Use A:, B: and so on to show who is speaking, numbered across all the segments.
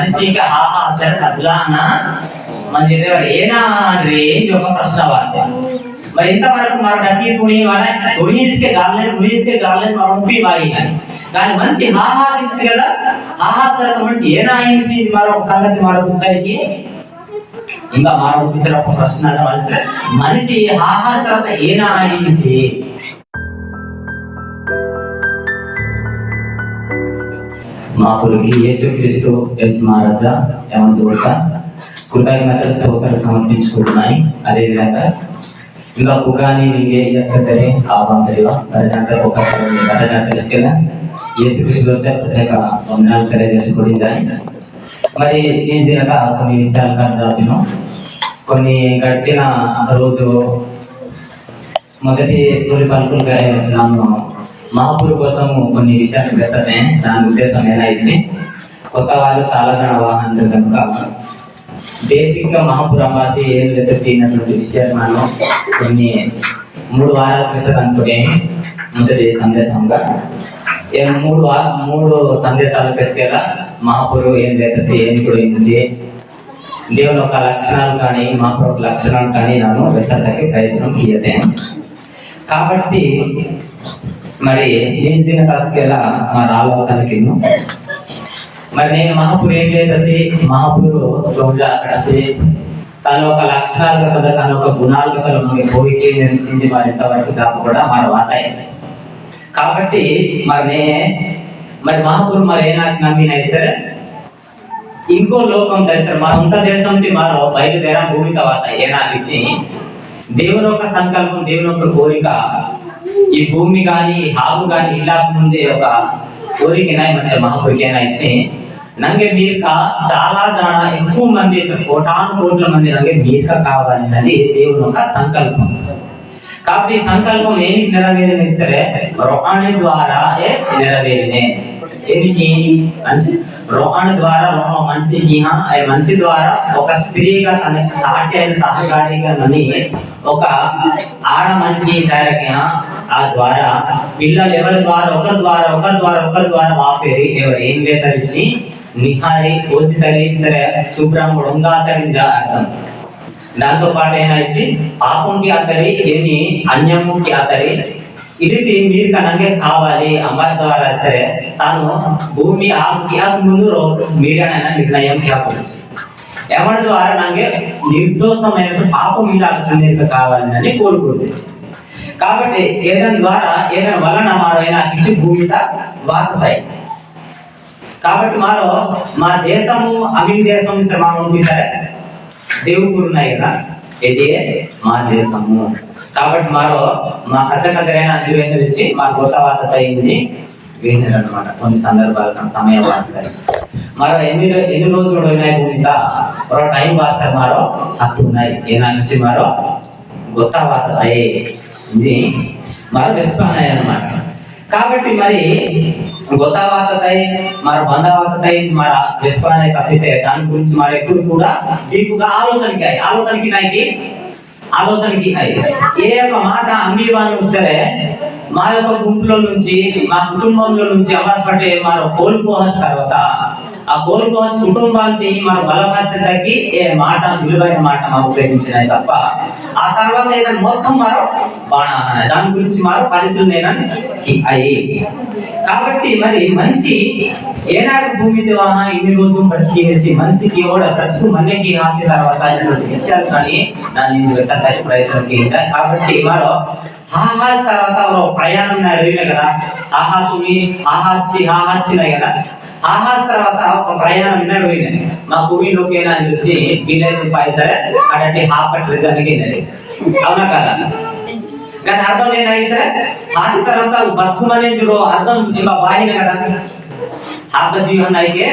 A: ಮನಸ್ಸಿಗೆ ಆಹಾ ಸರ್ ಕದ್ಲಾನ మంచి ఏనా రేంజ్ ఒక ప్రశ్న వార్త మరి ఇంతవరకు మన డబ్బి తుణి వాళ్ళ తుణి తీసుకే గాలని తుణి తీసుకే గాలని మనం ఉప్పి వాయి కానీ మనిషి హాహా తీసి కదా హాహా తర్వాత మనిషి ఏనా అయింది మరొక సంగతి మరొక ఉచ్చాయికి ఇంకా మనం ఇచ్చిన ఒక ప్రశ్న మనిషి మనిషి హాహా తర్వాత ఏనా అయింది మా పురుగి యేసుక్రీస్తు ఎల్స్ మహారాజా ఏమంటూట కృతజ్ఞతలు స్తోత్రాలు సమర్పించుకుంటున్నాయి అదేవిధంగా ఇంకా కుగాని ನಿಮಗೆ ಎಸ್ತಾರೆ ಆವಂತರಿವ ದರಜಾಂತ ఒక దరజాంత తెలుసుకెళ్ళ యేసుక్రీస్తు దొరికితే ప్రత్యేక వందనాలు తెలియజేసుకుంటాయి మరి నేను తినక కొన్ని విషయాలు కడతాను కొన్ని గడిచిన రోజు మొదటి తొలి పలుకులు నన్ను మహాపురు కోసం కొన్ని విషయాలు వేస్తానే దాని ఉద్దేశం ఏనాయిచ్చి కొత్త వాళ్ళు చాలా జన వాహనాలు కనుక బేసిక్గా మహాపురం వాసి ఏం చేయనటువంటి విషయాలు మనం కొన్ని మూడు వారాల క్రితం అనుకుంటే మొదటి సందేశంగా. ఏ మూడు వార మూడు సందేశాల తీసుకెళ్ళ మహాపురు ఏం లేకపోతే ఏం గురించి దేవుని యొక్క లక్షణాలు కానీ మహాపురు యొక్క లక్షణాలు కానీ నేను విసర్తకి ప్రయత్నం చేయతే కాబట్టి మరి నేను దిన తీసుకెళ్ళ మరి ఆలోచనకి మరి నేను మహాపురు ఏం లేదసి మహాపురు రోజా కసి తన ఒక లక్షణాలు కదా తన ఒక గుణాలు కదా మనకి పోయికే తెలిసింది మరి ఇంతవరకు జాబ్ కూడా మరి వాతాయి. కాబట్టి మరి నేనే మరి మహాపురు మరి ఏ నాకు నమ్మిన సరే ఇంకో లోకం చేస్తారు మన ఉంత దేశం నుండి బయలుదేరా భూమి తర్వాత ఏ దేవుని యొక్క సంకల్పం దేవుని యొక్క కోరిక ఈ భూమి కానీ హావు కానీ ఇల్లాక ముందే ఒక కోరికనా మంచి మహాపురికైనా ఇచ్చి ನಂಗೆ ಮೀರ್ಕ చాలా జన ఎక్కువ మంది అసలు కోటాను కోట్ల మంది ನಂಗೆ మీర్క కావాలన్నది దేవుని యొక్క సంకల్పం కాబట్టి ఈ సంకల్పం ఏమి నెరవేరిన సరే రోహాణి ద్వారా ఏ నెరవేరినే ఏమిటి మంచి రోహణ ద్వారా రోహ మనిషికి ఆ మనిషి ద్వారా ఒక స్త్రీగా తన సాటి అయిన సహకారిగా నని ఒక ఆడ మనిషి తయారకి ఆ ద్వారా పిల్లలు ఎవరి ద్వారా ఒకరి ద్వారా ఒకరి ద్వారా ఒకరి ద్వారా వాపేరి ఎవరు ఏం వేతరించి నిహారి పూజితరి సరే శుభ్రం ఉందాచరించ అర్థం. దాంతో పాటు ఏమైనా ఇచ్చి పాపంకి అతరి ఏమి అన్యముకి అతరి ఇది మీరు కనుక కావాలి అమ్మాయి ద్వారా సరే తాను భూమి ఆకి ఆకు ముందు మీరేనైనా నిర్ణయం కావచ్చు ఎవరి ద్వారా నాకు నిర్దోషమైన పాపం ఇలాగుతుంది కావాలని అని కోరుకుంటుంది. కాబట్టి ఏదైనా ద్వారా ఏదైనా వలన మారైనా ఇచ్చి భూమి వాకుతాయి. కాబట్టి మాలో మా దేశము అమీన్ దేశం శ్రమ ఉంది సరే దేవుడు ఉన్నాయి కదా ఇది మా దేశము. కాబట్టి మాలో మా కథ కథలైన అధ్యయనం ఇచ్చి మా కొత్త వార్త అయింది విన్నారు అనమాట కొన్ని సందర్భాలు సమయం సరే మరో ఎన్ని ఎన్ని రోజులు ఉన్నాయి భూమిత మరో టైం బాగా మరో హత్తు ఉన్నాయి నుంచి మారో కొత్త వార్త అయ్యి మరో రెస్పాన్ అన్నమాట కాబట్టి మరి కొత్త వార్తపై మరి బంధ వార్తపై మన రెస్పాన్స్ అయితే తప్పితే దాని గురించి మరి ఎప్పుడు కూడా డీపుగా ఆలోచనకి ఆలోచనకి నాయకి ఆలోచనకి ఏ యొక్క మాట అన్ని వాళ్ళు సరే మా యొక్క గుంపులో నుంచి మా కుటుంబంలో నుంచి అవసరపడే మన కోల్పోయిన తర్వాత ఆ కోరుకోవాల్సి కుటుంబాన్ని మన బలపరచడానికి ఏ మాట విలువైన మాట మనం ఉపయోగించినాయి తప్ప ఆ తర్వాత ఏదైనా మొత్తం మరో బాణ దాని గురించి మరో పరిశీలన అయ్యి కాబట్టి మరి మనిషి ఏనాడు భూమి ద్వారా ఇన్ని రోజులు బతికేసి మనిషికి కూడా ప్రతి మన్యకి ఆపిన తర్వాత విషయాలు కానీ దాన్ని విసర్దానికి ప్రయత్నం చేయాలి కాబట్టి మరో ఆహాస్ తర్వాత ప్రయాణం అడిగిన కదా? ఆహాసుని ఆహాసి ఆహాసినాయి కదా? ఆహాస్ తర్వాత ఒక ప్రయాణం విన్నాడు పోయినది మా భూమిలోకి అయినా అని వచ్చి వీలైతే పైసలే అటువంటి హాఫ్ ట్రెజర్కి అవునా కదా? కానీ అర్థం నేను అయితే ఆది తర్వాత బతుకుమనే చూడు అర్థం ఇంకా వాయిన కదా ಆತ್ಮ ಜೀವನ ಆಯ್ಕೆ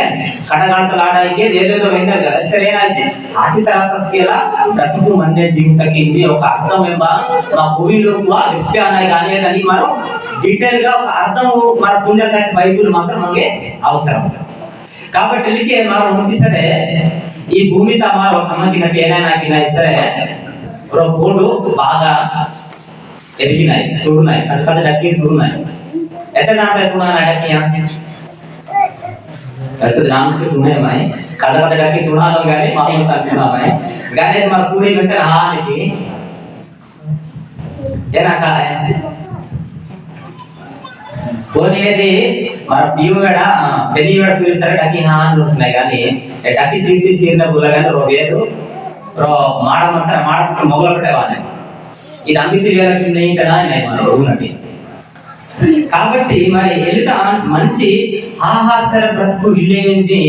A: ಕಟಗಾಟಲಾಟ ಆಯ್ಕೆ ಏನೇನೋ ಹೆಂಗಾಗ ಸರಿ ಏನಾಯ್ತು ಆಟಿ ತರಕಸ್ಗೆಲ್ಲ బ్రతుకు మన్య జీవితకి ఇది ఒక అర్థం ఎంబ మా భూమిలో కూడా విషయాన్ని కానీ అని మనం డీటెయిల్ గా ఒక అర్థం మన పుణ్యకాయ బైబుల్ మాత్రం మనకి అవసరం కాబట్టి ఇలికి మనం ఉంది సరే ఈ భూమి తమ ఒక అమ్మకినట్టు ఏనాకినా సరే బోర్డు బాగా ఎరిగినాయి తుడినాయి అది కదా డక్కి తుడినాయి ఎట్లా జాగ్రత్త తుడినాయి అడకి ඇත්තට නාමස්ක තුනමයි. කඩකට ගන්නේ තුනම ගන්නේ මම මතක් තුනමයි. ගන්නේ මම තුනේ වෙන්ට හානෙකේ එනකාය පොනේදී මම පියු වල පෙලි වල තුරිසර ඩකි හාන්නුත් නෑ ගන්නේ. ඩකි සිද්ධි සින්න බුල ගන්න රොබේතු රෝ මාඩ මතර මාඩ මොගලකට වන්නේ ඉතින් අම්බිති වල ඉන්නේ ඉතනයි නෑ මම. උනටි కాబట్టి మరి ఎలుత మనిషి హాహాసర బ్రతుకు విలేవించి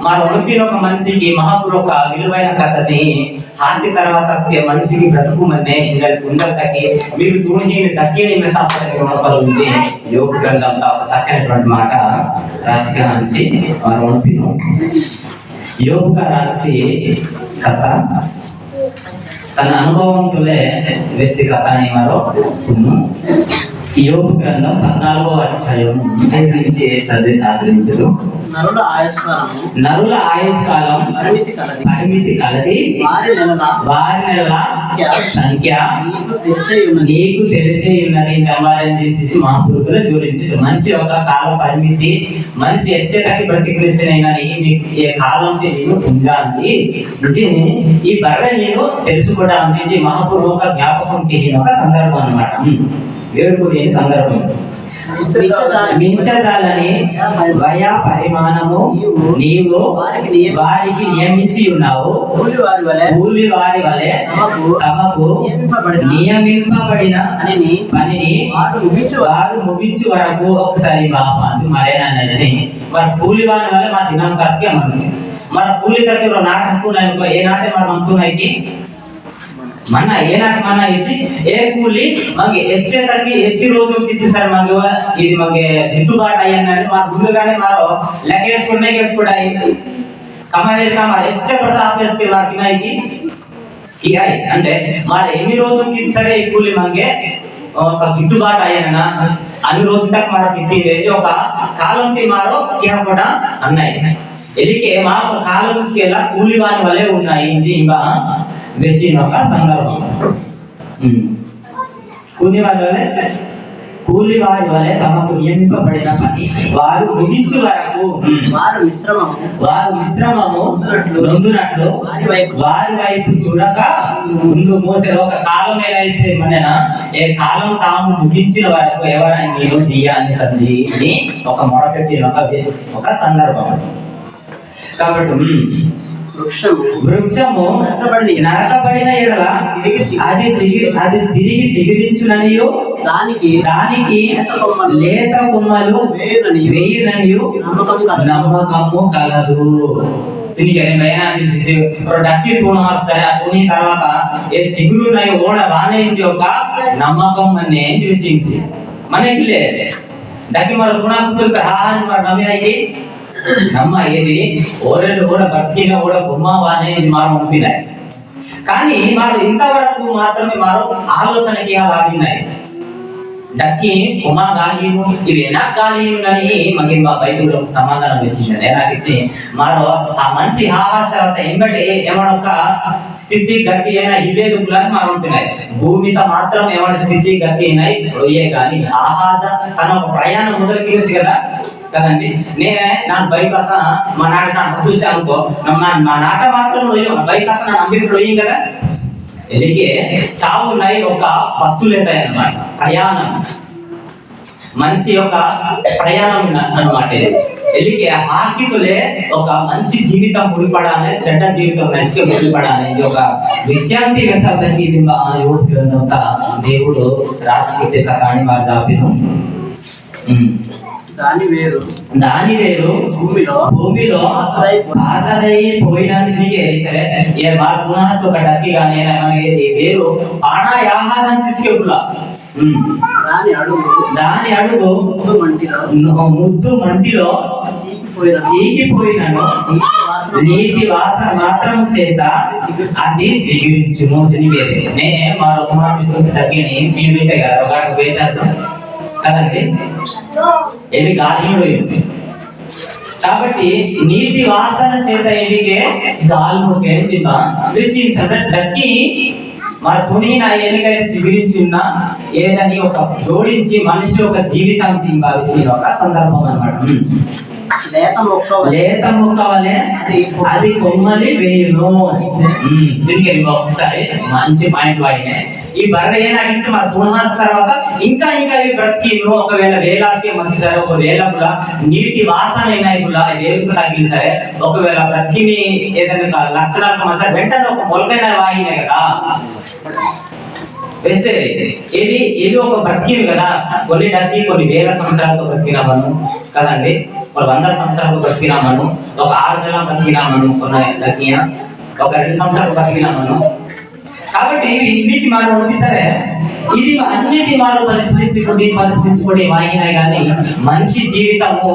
A: మన ఒలిపిన ఒక మనిషికి మహాపురు ఒక విలువైన కథని హాతి తర్వాత మనిషికి బ్రతుకు మన్నే ఇంకా ఉందకి మీరు తూణి దక్కిని మెసాపడకి రుణపలుంచి యోగ గ్రంథంతో ఒక చక్కనటువంటి మాట రాజకీయ మనిషి మన ఒలిపిను యోగ రాజకీయ కథ తన అనుభవంతోనే వ్యక్తి కథ అని మరో యోగ గ్రంథం పద్నాలుగో అధ్యాయం నుంచి సర్ది సాధించదు
B: నరుల ఆయుష్కాలము.
A: నరుల ఆయుష్ కాలం
B: పరిమితి కలది.
A: పరిమితి కలది.
B: వారి నెలల
A: వారి నెలల సంఖ్య.
B: నీకు తెలిసే ఉన్నది.
A: ఉన్నది. సంపాదించేసి మహాపురుషులు జోడించు మనిషి యొక్క కాల పరిమితి మనిషి ఎచ్చటకి ప్రతిక్రిస్తున్నాయి కానీ నీకు ఏ కాలం నేను పుంజాంతి ఇది ఈ బర్రె నేను తెలుసుకోవడానికి మహాపురు ఒక జ్ఞాపకం తీయని ఒక సందర్భం అన్నమాట. లేని సందర్భం మించజాలని వయా పరిమాణము నీవు
B: వారికి నియమ-
A: వారికి నియమించి ఉన్నావు
B: కూలి వారి వలె తమకు నియమింపబడిన పనిని వారు ముగించు
A: వారు ముగించు వరకు ఒకసారి బాబా మరేనా నచ్చి మరి కూలి వారి వల్ల మా దినం కాసుకే మనం కూలి దగ్గర నాట హక్కు అనుకో ఏ నాటే మనం అంటున్నాయి మన ఏ నాటి మన ఇచ్చి ఏ కూలి మనకి ఎచ్చేతకి ఎచ్చి రోజు కిత్తి సార్ మనకి ఇది మనకి గిట్టుబాటు అయ్యన్నాడు మన ముందుగానే మరో లెక్కేసుకునే వేసుకున్నాయి కమాయి కమాయి ఎచ్చే ప్రసా ఆపేసుకే వారికి నాయకి కిరాయి అంటే మరి ఎన్ని రోజులకి సరే ఈ కూలి మంగే ఒక గిట్టుబాటు అయ్యాన అన్ని రోజుల తక్క మనకి ఇది ఒక కాలం తి మారో కియా అన్నాయి. ఎదికే మా ఒక కాలం స్కేల కూలి వాని వలే ఉన్నాయి. ఇంకా వెసిన ఒక సందర్భం ఉమ్. కూలి వారి వలె కూలి వారి వలె తమకు నియమింపబడిన పని వారు ముగించు వరకు
B: వారు విశ్రమము
A: వారు విశ్రమము నొందునట్లు
B: వారి వైపు
A: వారి వైపు చూడక ముందు మోసే ఒక కాలం ఏదైతే మనన ఏ కాలం తాము ముగించిన వరకు ఎవరైనా నేను తీయాలని అని ఒక మొరపెట్టిన ఒక ఒక సందర్భం కాబట్టి
B: వృక్షము
A: వృక్షము
B: నరకబడి
A: నరకబడిన ఎడల
B: తిరిగి చి-
A: అది చిగి- అది తిరిగి చిగురించుననియు
B: దానికి
A: దానికి
B: లేత కొమ్మలు
A: లేత కొమ్మలు
B: వేయుననియు
A: వేయుననియు
B: నమ్మకము కలదు.
A: నమ్మకము కలదు ಸಿನಿಗೆ ಮೇನ డక్కి తూణ వస్తాయి ఆ తూని తర్వాత ఏ చిగురు నై ఓడ వానేంచి ఒక నమ్మకం అనే చూసించి మనకి లే డక్కి మన గుణ పుత్రులు హా అని మన నమ్మినకి నమ్మ ఏది? ఓరెలు కూడా బతికిన కూడా బొమ్మ వానేంచి మారు కానీ మారు ఇంతవరకు మాత్రమే మారు ఆలోచనకి వాడినాయి డక్కి ఉమా గాలిను ఇవి ఎలా గాలిను అని మనకి మా బైబిల్లో ఒక సమాధానం ఇచ్చింది. ఎలా ఇచ్చి మరో ఆ మనిషి ఆవాస తర్వాత ఎంబటి ఏమన్నా ఒక స్థితి గతి అయినా ఇవే దుఃఖులని మనం భూమితో మాత్రం ఏమైనా స్థితి గతి అయినాయి రొయ్యే కానీ ఆహాజ తన ఒక ప్రయాణం మొదలు తీసి కదా. కదండి? నేనే నా బైపాస మా నాట నా చూస్తే అనుకో. నా- మా నాట మాత్రం రొయ్య బైపాస నా నమ్మిన రొయ్యం కదా. ఎలిగే చావు నై ఒక బస్సులేతాయి అన్నమాట ప్రయాణం. మనిషి యొక్క ప్రయాణం అనమాట ఇది. ఎలిగే ఆకితులే ఒక మంచి జీవితం ముడిపడాలి చెడ్డ జీవితం మనిషికి ముడిపడాలి. ఇది ఒక విశ్రాంతి వెసర్దకి ఇది దేవుడు రాజకీయ కథ వారి వారు జాపిను.
B: దాని వేరు.
A: దాని వేరు.
B: భూమిలో
A: భూమిలో పాతదై పోయిన సినికి సరే ఏ ఈ వేరు. ప్రాణాయాహారం తీసుకెళ్ళా
B: దాని అడుగు
A: దాని అడుగు
B: ముందు మంటిలో
A: ముద్దు మంటిలో
B: చీకిపోయిన
A: చీకిపోయినను
B: నీటి వాసన
A: మాత్రం చేత అది చిగురించును నే కుమార్పిస్తుంది తగ్గిని మీరు అయితే కదా ఒక వేచారు కదండి? ఏది గాలిలో కాబట్టి నీటి వాసన చేత ఎదిగే గాల్ము కేంచిమ విసిన్ సదస్ దక్కి మన తుణిన ఎన్నికైతే చిగురించున్న ఏదని ఒక జోడించి మనిషి ఒక జీవితాన్ని భావించిన ఒక సందర్భం అనమాట
B: లేత మొక్క వలె.
A: లేత మొక్క వలె అది కొమ్మలి వేయును దీనికి ఒకసారి మంచి పాయింట్ వాయినే ఈ బర్రె ఏనాగించి మన మాసాల తర్వాత ఇంకా ఇంకా ఇవి బ్రతికిను ఒకవేళ వేలాసి మంచి సరే ఒకవేళ కూడా నీటి వాసన అయినాయి కూడా వేరుకు తగ్గింది సరే ఒకవేళ బ్రతికిని ఏదైనా లక్షణాలకు మన సరే వెంటనే ఒక మొలకైన వాయినాయి కదా. వేస్తే ఇది ఇది ఒక బ్రతికింది కదా? కొన్ని డక్కి కొన్ని వేల సంవత్సరాలతో బ్రతికినామను కదండి? కొన్ని వందల సంవత్సరాలకు బ్రతికినామను ఒక ఆరు నెలల బ్రతికినామను కొన్ని డక్కిన ఒక రెండు సంవత్సరాలు బ్రతికినామను కాబట్టి ఇవి వీటి ఉంది సరే. ఇది అన్నిటి వారు పరిశీలించుకుంటే పరిశీలించుకుని వాగినాయి కానీ మనిషి జీవితము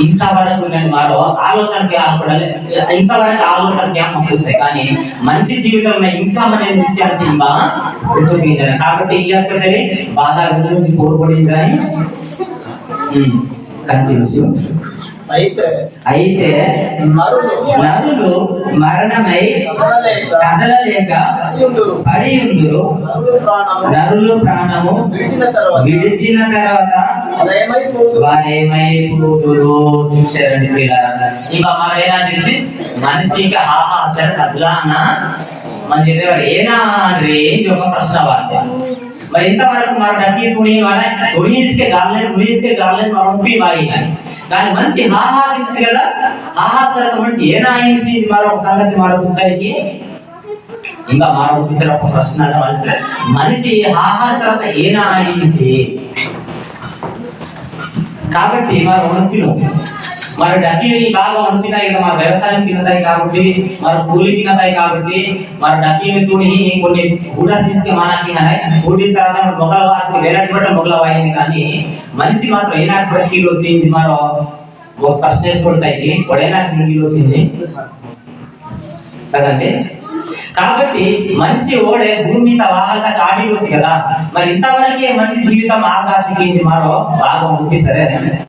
A: ఇంతవరకు నేను వారు ఆలోచన ఇంతవరకు ఆలోచన జ్ఞాపకం చూస్తాయి కానీ మనిషి జీవితంలో ఇంకా మన విషయాలు ఇంకా కాబట్టి ఏం చేస్తుంది బాధ గురించి కోరుకోడింది కానీ కంటిన్యూస్
C: అయితే నరులు
A: మరణమై
C: కదలలేక.
A: పడి ఉందురు
C: నరులు ప్రాణము విడిచిన తర్వాత
A: వారేమైపోతురు చూశారండి ఇంకా తెలిసి మనిషికి ఆహా సరే కదలానా? మన చెప్పేవారు ఏనా రేంజ్ ఒక ప్రశ్న వార్త. మరి ఇంతవరకు మన డబ్బి తుణి వాళ్ళ తుణి తీసుకే గాలని తుణి తీసుకే గాలని మనం ఒప్పి వాయి కానీ మనిషి ఆహాదించి కదా? హాహా మనిషి. ఏనాయించి మరొక సంగతి మరొక ఇంకా మరొక ఒక ప్రశ్న మనిషి మనిషి ఆహాసరత ఏనాయించి ఏనా కాబట్టి మరి మరి డబ్బి బాగా వండుతున్నాయి కదా మన వ్యవసాయం తినతాయి కాబట్టి మరి కూలి తినతాయి కాబట్టి మరి డబ్బి తుని కొన్ని కూడా మనకి కూడిన తర్వాత మొగల వాసి వేలాంటి మొగల కానీ మనిషి మాత్రం ఏనాటి ప్రతి రోజు మరో ఒక ప్రశ్న వేసుకుంటాయి వాడేనాటి రోజు కదండి? కాబట్టి మనిషి ఓడే భూమి మీద వాహక ఆడి వచ్చి కదా మరి ఇంతవరకే మనిషి జీవితం ఆకాశించి మరో బాగా అనిపిస్తారే